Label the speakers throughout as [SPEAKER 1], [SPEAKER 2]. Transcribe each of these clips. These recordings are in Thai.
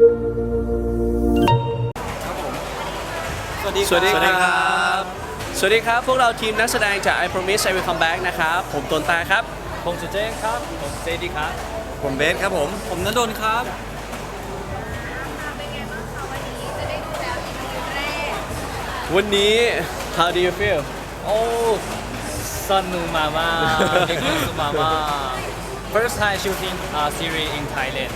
[SPEAKER 1] สวัสดี
[SPEAKER 2] สวัสดี
[SPEAKER 1] ค
[SPEAKER 2] ค
[SPEAKER 1] รั
[SPEAKER 2] รับ สวัสดีครับ พวกเราทีมนักแสดงจาก I Promise I Will Come Back นะครับ ผมตนตาครับ
[SPEAKER 1] ผมสุเจงครับ ผมเจดีครับ
[SPEAKER 3] ผมเบสครับผม
[SPEAKER 1] ผมนดลครับ
[SPEAKER 4] เป็นไงบ้างคะวันนี้จะได้ดูแล้ว EP แรก
[SPEAKER 2] วันนี้ how do you feel
[SPEAKER 1] โอ้สนุกมากมากเด็กสนุกมากมาก First time shooting a series in Thailand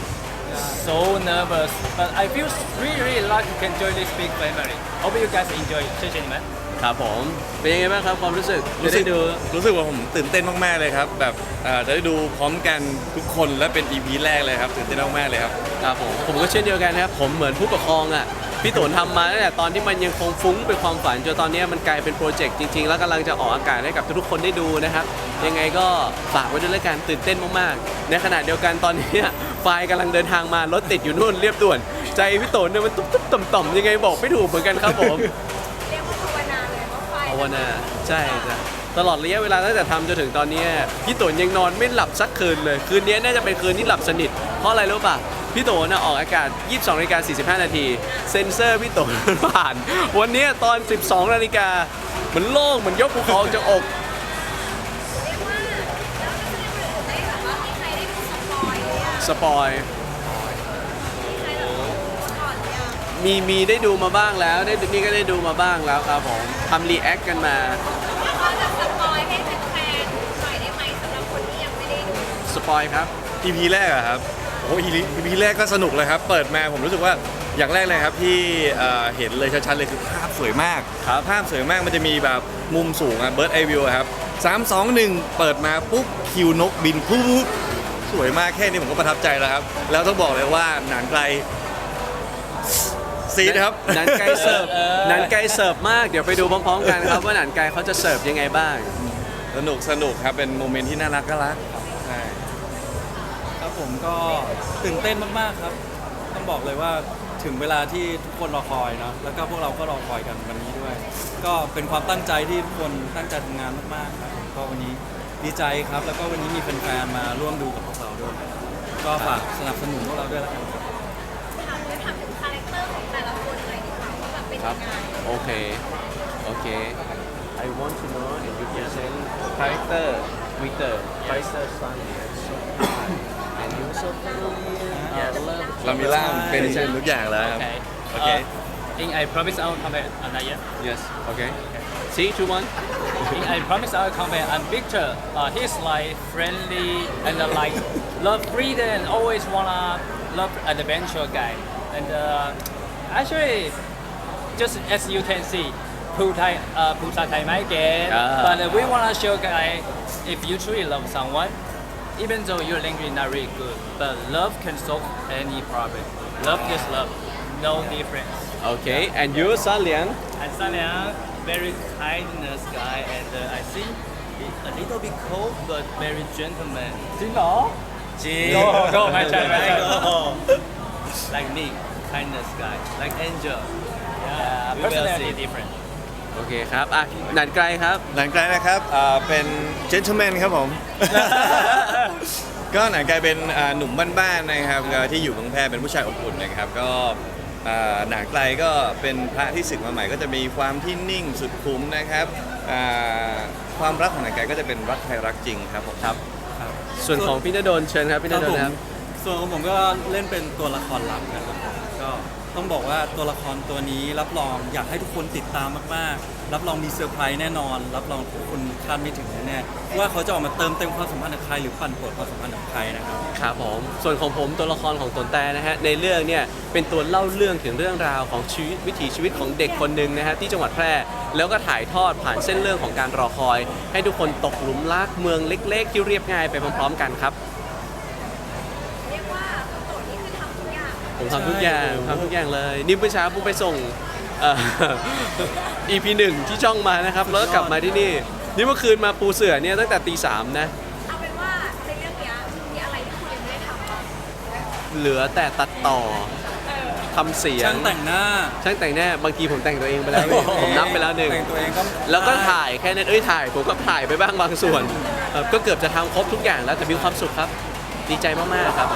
[SPEAKER 1] so nervous but I feel really really lucky to enjoy this big family hope you guys enjoy 谢谢你们
[SPEAKER 2] ครับผม เป็นยังไงบ้างครับความรู้สึกจะ
[SPEAKER 3] รู้สึ
[SPEAKER 2] ได้
[SPEAKER 3] ก
[SPEAKER 2] ดู
[SPEAKER 3] รู้สึกว่าผมตื่นเต้นมากๆเลยครับ แบบเอ่อจะได้ดูพร้อมกันทุกคนและเป็น EP แรกเลยครับตื่นเต้นมากๆเลยครับ
[SPEAKER 2] ครับผมผมก็เช่นเดียวกันนะครับ ผมเหมือนผู้ปกครองอ่ะ พี่ตุนทำมาตั้งแต่ตอนที่มันยังคงฟุ้งเป็นความฝันจนตอนนี้มันกลายเป็นโปรเจกต์จริงๆ แล้วกำลังจะออกอากาศให้กับทุกๆคนได้ดูนะครับ ยังไงก็ฝากไว้ด้วยแล้วกันตื่นเต้นมากๆ ในขณะเดียวกันตอนนี้ไฟล์กำลังเดินทางมารถติดอยู่นู่นเรียบด่วน ใจพี่ตุนเนี่ยมันตุ๊บๆต่อมๆยังไงบอกไม่ถูกเหมือนกันครับผม
[SPEAKER 4] เรียกว่าภาวนาเลยว่าไฟ
[SPEAKER 2] ภาวนาใช่จ้ะตลอดระยะเวลาตั้งแต่ทำจนถึงตอนเนี้ยพี่ตุนยังนอนไม่หลับสักคืนเลย คืนนี้น่าจะเป็นคืนที่หลับสนิท เพราะอะไรรู้ป่ะ พี่โตนะออกอากาศ 22นาฬิกา45 นาที เซ็นเซอร์พี่โตผ่าน วันนี้ตอน 12 นาฬิกาเหมือนโล่งเหมือนยกภูเขาออกจากอก
[SPEAKER 4] เรียกว่าแล้วนักแสดงคนอื่นได้แบบว่ามีใครได้ดูสปอยเลยอะ
[SPEAKER 2] สปอย
[SPEAKER 4] มีใครแบบก่อนเลยอะ
[SPEAKER 2] มีมีได้ดูมาบ้างแล้ว ได้นี่ก็ได้ดูมาบ้างแล้วครับผมทำรีแอคกันมา
[SPEAKER 4] แล้วก็จะสปอยให้แฟนๆหน่อยได้ไหมสำหรับคนที่ยังไม่ได้ดู
[SPEAKER 2] สปอยครับ
[SPEAKER 3] EP แรกอะครับ โอ้โห EP แรกก็สนุกเลยครับ เปิดมาผมรู้สึกว่าอย่างแรกเลยครับที่เอ่อเห็นเลยชัดๆเลยคือภาพสวยมาก
[SPEAKER 2] ครับ
[SPEAKER 3] ภาพสวยมากมันจะมีแบบมุมสูงอะเบิร์ดไอวิวครับสามสองหนึ่งเปิดมาปุ๊บคิวนกบินปุ๊บสวยมากแค่นี้ผมก็ประทับใจแล้วครับ แล้วต้องบอกเลยว่าหนังไกลซีดครับ
[SPEAKER 2] หนันไกลเสิร์ฟ
[SPEAKER 1] เออ
[SPEAKER 2] หนันไกลเสิร์ฟมาก เดี๋ยวไปดูพร้อมๆกันครับว่าหนันไกลเขาจะเสิร์ฟยังไงบ้าง
[SPEAKER 3] สนุกสนุกครับ เป็นโมเมนต์ที่น่ารักก็รักใช่
[SPEAKER 5] ครับ ผมก็ตื่นเต้นมากๆครับ ต้องบอกเลยว่าถึงเวลาที่ทุกคนรอคอยเนาะแล้วก็พวกเราก็รอคอยกันวันนี้ด้วย ก็เป็นความตั้งใจที่ทุกคนตั้งใจทำงานมากๆครับก็วันนี้ดีใจครับ แล้วก็วันนี้มีแฟนๆมาร่วมดูกับพวกเราด้วย ก็ฝากสนับสนุนพวกเราด้วยแล้วกันครับ
[SPEAKER 4] ถามเลยถามถึงคาแรคเตอร์ของแต่ละคนหน่อยดีกว่าว่าแบบเป็น
[SPEAKER 2] ครั
[SPEAKER 4] ยั
[SPEAKER 2] บ
[SPEAKER 4] งไง
[SPEAKER 2] โอเค โอเค I want to know if you can say character with the Pfizer son and you so funny I love
[SPEAKER 3] เรามีล่ามเป็นทุกอย่างแล้วครับ
[SPEAKER 1] Okay.
[SPEAKER 3] โอเค
[SPEAKER 1] Uh, in I promise I will come back. Uh, not yet.
[SPEAKER 2] yes okay three two one
[SPEAKER 1] In I promise I will come back. And Victor, uh, he's like friendly and uh, like love freedom and always wanna love adventure guy. And uh, actually, just as you can see, Putai, uh, Putai Thai might get,
[SPEAKER 2] Ah.
[SPEAKER 1] but uh, we wanna show guy if you truly love someone, even though your language not really good, but love can solve any problem. Love is love, no difference.
[SPEAKER 2] Okay, yeah. and you, Sanlian?
[SPEAKER 1] And Sanlian, very kindness guy, and uh, I think a little bit cold, but very gentleman. My child, my like me, kindness guy, like angel. Yeah, yeah personality different.
[SPEAKER 2] โอเคครับอะหนันไกลครับ
[SPEAKER 3] หนังไกลนะครับอ่าเป็น gentleman ครับผม ก็หนังไกลเป็นอ่าหนุ่มบ้านๆนะครับก็ที่อยู่เมืองแพร่เป็นผู้ชายอบอุ่นนะครับ ก็อ่าหนังไกลก็เป็นพระที่ศึกมาใหม่ก็จะมีความที่นิ่งสุดคุ้มนะครับอ่าความรักของหนังไกลก็จะเป็นรักใครรักจริงครับผม
[SPEAKER 2] ครับ ส่วนของพี่ณดลเชิญครับพี่ณ
[SPEAKER 5] ครับ
[SPEAKER 2] ด
[SPEAKER 5] ผ
[SPEAKER 2] ล
[SPEAKER 5] ม
[SPEAKER 2] ครับ
[SPEAKER 5] ส่วนของผมก็เล่นเป็นตัวละครลับนะครับผมก็ ต้องบอกว่าตัวละครตัวนี้รับรองอยากให้ทุกคนติดตามมากๆ รับรองมีเซอร์ไพรส์แน่นอน รับรองทุกคนคาดไม่ถึงแน่ๆว่าเขาจะออกมาเติมเต็มความสัมพันธ์กับใครหรือปั่นป่วนความสัมพันธ์กับใครนะครับ
[SPEAKER 2] ครับผม ส่วนของผมตัวละครของตนแต่นะฮะในเรื่องเนี่ยเป็นตัวเล่าเรื่องถึงเรื่องราวของชีวิตวิถีชีวิตของเด็กคนหนึ่งนะฮะที่จังหวัดแพร่แล้วก็ถ่ายทอดผ่านเส้นเรื่องของการรอคอย ให้ทุกคนตกหลุมรักเมืองเล็ก ๆ ที่เรียบง่ายไปพร้อมๆ กันครับ ผมทำทุกอย่าง
[SPEAKER 5] ใช่
[SPEAKER 2] ทำทุกอย่างเลย นี่เมื่อเช้าผมไปส่งเอ่อ EP หนึ่งที่ช่องมานะครับ แล้วก็กลับมาที่นี่ นี่เมื่อคืนมาปูเสือเนี่ยตั้งแต่ตีสามนะ
[SPEAKER 4] เอาเป็นว่าในเรื่องเนี้ยมีอะไรที่คุณยังไม่ได้ทำบ้าง
[SPEAKER 2] เหลือแต่ตัดต่อทำเสียง
[SPEAKER 5] ช่างแต่งหน้า
[SPEAKER 2] ช่างแต่งหน้าบางทีผมแต่งตัวเองไปแล้วพี่ผมนับไปแล้วหนึ่ง
[SPEAKER 5] แต่งตัวเองก็
[SPEAKER 2] แล้วก็ถ่ายแค่นั้นเอ้ยถ่ายผมก็ถ่ายไปบ้างบางส่วนเอ่อก็เกือบจะทำครบทุกอย่างแล้วแต่มีความสุขครับ ดีใจมากๆครับ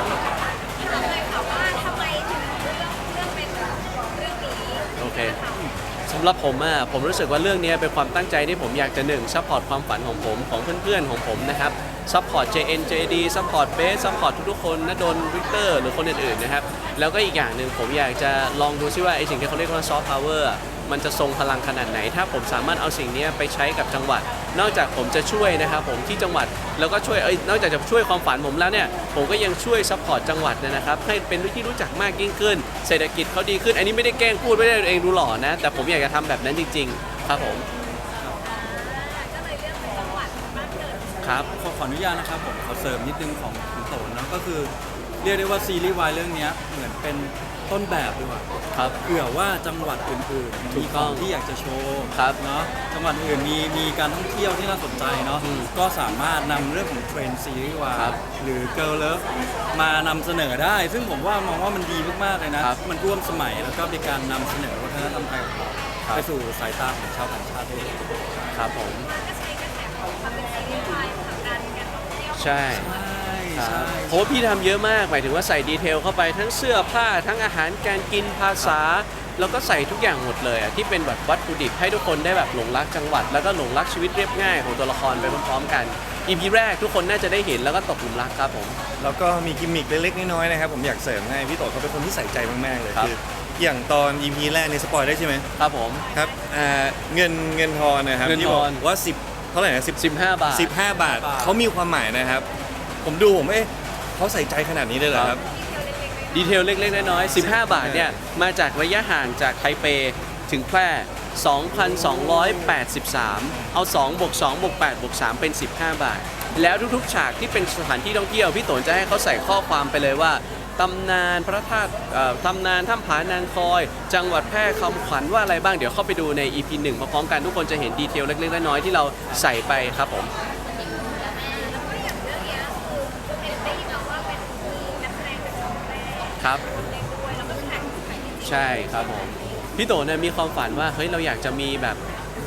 [SPEAKER 2] สำหรับผมอะผมรู้สึกว่าเรื่องนี้เป็นความตั้งใจที่ผมอยากจะหนึ่งซัพพอร์ตความฝันของผมของเพื่อนๆของผมนะครับซัพพอร์ต JN JD ซัพพอร์ตเบสซัพพอร์ตทุกๆคนนะโดนวิกเตอร์หรือคนอื่นๆนะครับแล้วก็อีกอย่างหนึ่งผมอยากจะลองดูซิว่าไอสิ่งที่เขาเรียกว่าซอฟต์พาวเวอร์ มันจะทรงพลังขนาดไหน ถ้าผมสามารถเอาสิ่งนี้ไปใช้กับจังหวัด นอกจากผมจะช่วยนะครับผมที่จังหวัดแล้วก็ช่วยเอ้ยนอกจากจะช่วยความฝันผมแล้วเนี่ยผมก็ยังช่วยซัพพอร์ตจังหวัดเนยนะครับให้เป็นที่รู้จักมากยิ่งขึ้น เศรษฐกิจเขาดีขึ้น อันนี้ไม่ได้แกล้งพูดไม่ได้ตัวเองดูหล่อนะ แต่ผมอยากจะทำแบบนั้นจริง ๆ ครับผม
[SPEAKER 4] ก็เลยเลือกเป็นจังหวัดบ้านเกิด
[SPEAKER 2] ครับ
[SPEAKER 5] ขอขออนุญาตนะครับผมขอเสริมนิดนึงของคุณโตนเนอะก็คือเรียกได้ว่าซีรีส์วายเรื่องเนี้ยเหมือนเป็น ต้นแบบดีกว่า
[SPEAKER 2] ครับ
[SPEAKER 5] เผื่อว่าจังหวัดอื่นๆ
[SPEAKER 2] ถู
[SPEAKER 5] มี
[SPEAKER 2] ก
[SPEAKER 5] ข
[SPEAKER 2] ต้
[SPEAKER 5] อ
[SPEAKER 2] อง
[SPEAKER 5] งที่อยากจะโชว์
[SPEAKER 2] ครับ
[SPEAKER 5] เนาะจังหวัดอื่นมีมีการท่องเที่ยวที่น่าสนใจเนาะ
[SPEAKER 2] อืม
[SPEAKER 5] ก็สามารถนำเรื่องของเทรนด์ซีรีส์วาย
[SPEAKER 2] ครับ
[SPEAKER 5] หรือ Girl Love มานำเสนอได้ ซึ่งผมว่ามองว่ามันดีมากๆเลยนะ
[SPEAKER 2] ครับ
[SPEAKER 5] มันร่วมสมัยแล้วก็เป็นการนำเสนอวัฒนธรรมไทยของเรา
[SPEAKER 2] ครับ
[SPEAKER 5] ไปสู่สายตาของชาวต่างชาติด้วย
[SPEAKER 2] ครับผม
[SPEAKER 4] ก็ใช้กระแสของความเป็นซีรีส์วายผลักดันการท่องเที่ยว
[SPEAKER 2] ใช่
[SPEAKER 5] ใช่
[SPEAKER 2] ครับ
[SPEAKER 5] ใช่
[SPEAKER 2] เพราะว่าพี่ทำเยอะมาก หมายถึงว่าใส่ดีเทลเข้าไปทั้งเสื้อผ้าทั้งอาหารการกินภาษา แล้วก็ใส่ทุกอย่างหมดเลยอะที่เป็นแบบวัตถุดิบให้ทุกคนได้แบบหลงรักจังหวัด แล้วก็หลงรักชีวิตเรียบง่ายของตัวละครไปพร้อมๆกัน EP แรกทุกคนน่าจะได้เห็นแล้วก็ตกหลุมรักครับผม
[SPEAKER 3] แล้วก็มีกิมมิคเล็กๆน้อยๆนะครับผมอยากเสริมให้พี่โตเขาเป็นคนที่ใส่ใจมากๆเลย
[SPEAKER 2] ครับ
[SPEAKER 3] คืออย่างตอน EP แรกในยสปอยได้ใช่ไหม
[SPEAKER 2] ครับผม
[SPEAKER 3] ครับอ่าเงินเงินทอนนะครับ
[SPEAKER 2] เงิน
[SPEAKER 3] ที่บอก
[SPEAKER 2] ทอน
[SPEAKER 3] ว่า 10 เท่าไหร่นะ10
[SPEAKER 2] 15 บาท
[SPEAKER 3] 15 บาทเขามีความหมายนะครับ ผมดูผมเอ๊ะเขาใส่ใจขนาดนี้เลยเหรอครับ
[SPEAKER 2] ดีเทลเล็ก ๆ น้อยๆ15 บาทเนี่ย มาจากระยะห่างจากไทเปถึงแพร่ 2,283 เอา2บวก2บวก8บวก3เป็น 15 บาท แล้วทุกๆ ฉากที่เป็นสถานที่ท่องเที่ยว พี่โตนจะให้เขาใส่ข้อความไปเลยว่าตำนานพระธาตุเอ่อตำนานถ้ำผานางคอย จังหวัดแพร่คำขวัญว่าอะไรบ้างเดี๋ยวเข้าไปดูใน EP 1พร้อมๆกันทุกคนจะเห็นดีเทลเล็กๆน้อยๆที่เราใส่ไปครับผม
[SPEAKER 4] ครั
[SPEAKER 2] บ ใช่ครับผมพี่โตเนี่ยมีความฝันว่าเฮ้ยเราอยากจะมีแบบ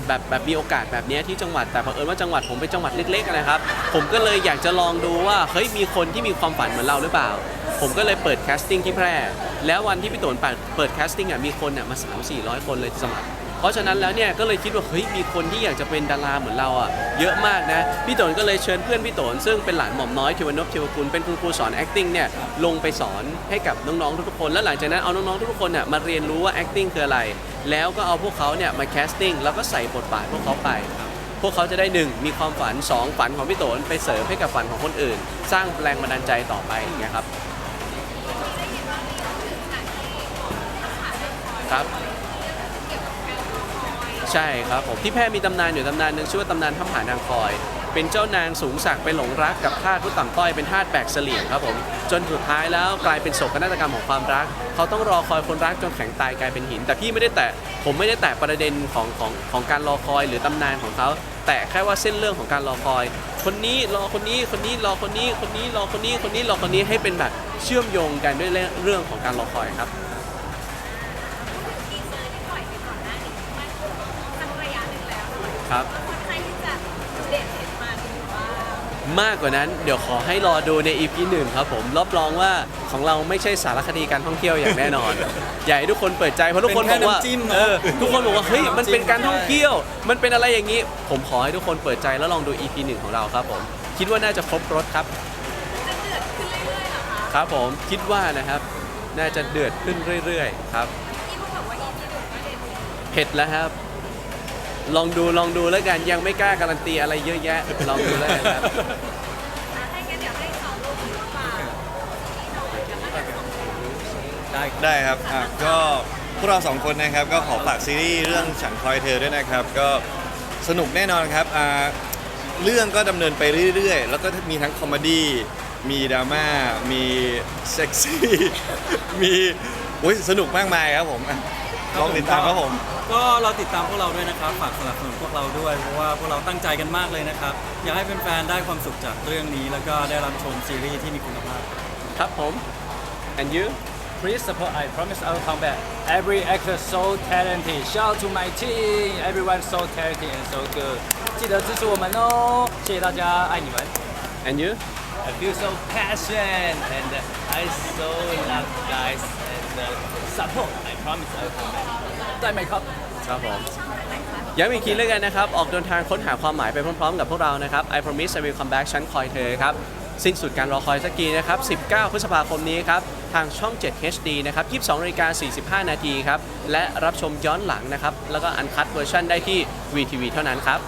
[SPEAKER 2] แบบแบบมีโอกาสแบบเนี้ยที่จังหวัดแต่เผอิญว่าจังหวัดผมเป็นจังหวัดเล็กๆนะครับ ผมก็เลยอยากจะลองดูว่าเฮ้ยมีคนที่มีความฝันเหมือนเราหรือเปล่า ผมก็เลยเปิดแคสติ้งที่แพร่ แล้ววันที่พี่โตนเปิดแคสติ้งอะมีคนอ่ยมา3 4 0 0คนเลยที่สมัคร เพราะฉะนั้นแล้วเนี่ยก็เลยคิดว่าเฮ้ยมีคนที่อยากจะเป็นดาราเหมือนเราอะเยอะมากนะพี่โตนก็เลยเชิญเพื่อนพี่โตนซึ่งเป็นหลานหม่อมน้อยเทวนพเทวกุลเป็นคุณครูสอน acting เนี่ยลงไปสอนให้กับน้องๆทุกๆคน แล้วหลังจากนั้นเอาน้องๆทุกๆคนเนี่ยมาเรียนรู้ว่า acting คืออะไร แล้วก็เอาพวกเขาเนี่ยมา casting แล้วก็ใส่บทบาทพวกเขาไปพวกเขาจะได้หนึ่งมีความฝันสองฝันของพี่โตนไปเสริมให้กับฝันของคนอื่น สร้างแรงบันดาลใจต่อไปอย่างเงี้ยครับ ครับ ใช่ครับผมที่แพร่มีตำนานอยู่ตำนานหนึ่งชื่อว่าตำนานถ้ำผานางคอย เป็นเจ้านางสูงศักดิ์ไปหลงรักกับทาสผู้ต่ำต้อยเป็นทาสแบกเสลี่ยงครับผมจนสุดท้ายแล้วกลายเป็นโศกนาฏกรรมของความรัก เขาต้องรอคอยคนรักจนแข็งตายกลายเป็นหิน แต่พี่ไม่ได้แตะผมไม่ได้แตะประเด็นของของของการรอคอยหรือตำนานของเขาแต่แค่ว่าเส้นเรื่องของการรอคอย คนนี้รอคนนี้คนนี้รอคนนี้คนนี้รอคนนี้คนนี้รอคนนี้ให้เป็นแบบเชื่อมโยงกันด้วยเรื่องของการรอคอยครับ ครับ
[SPEAKER 4] ค่อนข้างที่จะเด็ดเด็ดมันหรือว่า
[SPEAKER 2] มากกว่านั้นเดี๋ยวขอให้รอดูใน EP หนึ่งครับผมรับรองว่าของเราไม่ใช่สารคดีการท่องเที่ยวอย่างแน่นอน อยากให้ทุกคนเปิดใจเพราะทุกคนบอกว่า
[SPEAKER 5] เป็นแค่น้ำจิ้มเนอะ
[SPEAKER 2] เออทุกคนบอกว่าเฮ้ย
[SPEAKER 5] น้ำจิ้ม
[SPEAKER 2] มันเป็นการท่อง
[SPEAKER 5] ใช่
[SPEAKER 2] เที่ยว มันเป็นอะไรอย่างนี้ ผมขอให้ทุกคนเปิดใจแล้วลองดู EP หนึ่งของเราครับผมคิดว่าน่าจะครบรถครับ
[SPEAKER 4] จะเดือดขึ้นเรื่อยๆเหรอคะ
[SPEAKER 2] ครับ ผมคิดว่านะครับ น่าจะเดือดขึ้นเรื่อยๆครับ
[SPEAKER 4] ที่เขาบอกว่าอีพีหนึ่งก็เด็ด
[SPEAKER 2] เผ็ดแล้วครับ ลองดูลองดูแล้วกันยังไม่กล้าการันตีอะไรเยอะแยะลองดูแล้วกันครับ
[SPEAKER 4] อะให้งั้นเดี๋ยวให้สองลูกที่ฝากที่หน่อยแล้วก็จะส่ง
[SPEAKER 5] ได้ครับ
[SPEAKER 3] ได้ครับอะก็พวกเราสองคนนะครับก็ขอฝากซีรีส์เรื่องฉันคอยเธอด้วยนะครับ ก็สนุกแน่นอนครับอ่าเรื่องก็ดำเนินไปเรื่อยๆ แล้วก็มีทั้งคอมเมดี้มีดราม่ามีเซ็กซี่ มีอุ๊ยสนุกมากมายครับผมอะ ลองติดตามครับผม
[SPEAKER 5] ก็เราติดตามพวกเราด้วยนะครับ ฝากสนับสนุนพวกเราด้วย เพราะว่าพวกเราตั้งใจกันมากเลยนะครับ อยากให้แฟนๆได้ความสุขจากเรื่องนี้ แล้วก็ได้รับชมซีรีส์ที่มีคุณภาพ
[SPEAKER 2] ครับผม and you
[SPEAKER 1] Please support. I promise I will come back. Every actor so talented. Shout out to my team. Everyone so talented and so good. 记得支持我们哦，谢谢大家，爱你们。
[SPEAKER 2] and you
[SPEAKER 1] I feel so passionate and I so love you guys and uh, support I promise I will come back
[SPEAKER 5] ได้ไหมครับ
[SPEAKER 2] ครับผม
[SPEAKER 4] ช่องทางไหนคะ
[SPEAKER 2] ย้ำอีกทีแล้วกันนะครับ ออกเดินทางค้นหาความหมายไปพร้อมๆ กับพวกเรานะครับ I promise I will come back ฉันคอยเธอครับ สิ้นสุดการรอคอยสักทีนะครับ 19 พฤษภาคมนี้ครับ ทางช่อง 7 HD นะครับ 22นาฬิกา45 นาทีครับ และรับชมย้อนหลังนะครับ แล้วก็อันคัดเวอร์ชันได้ที่ VTV เท่านั้นครับ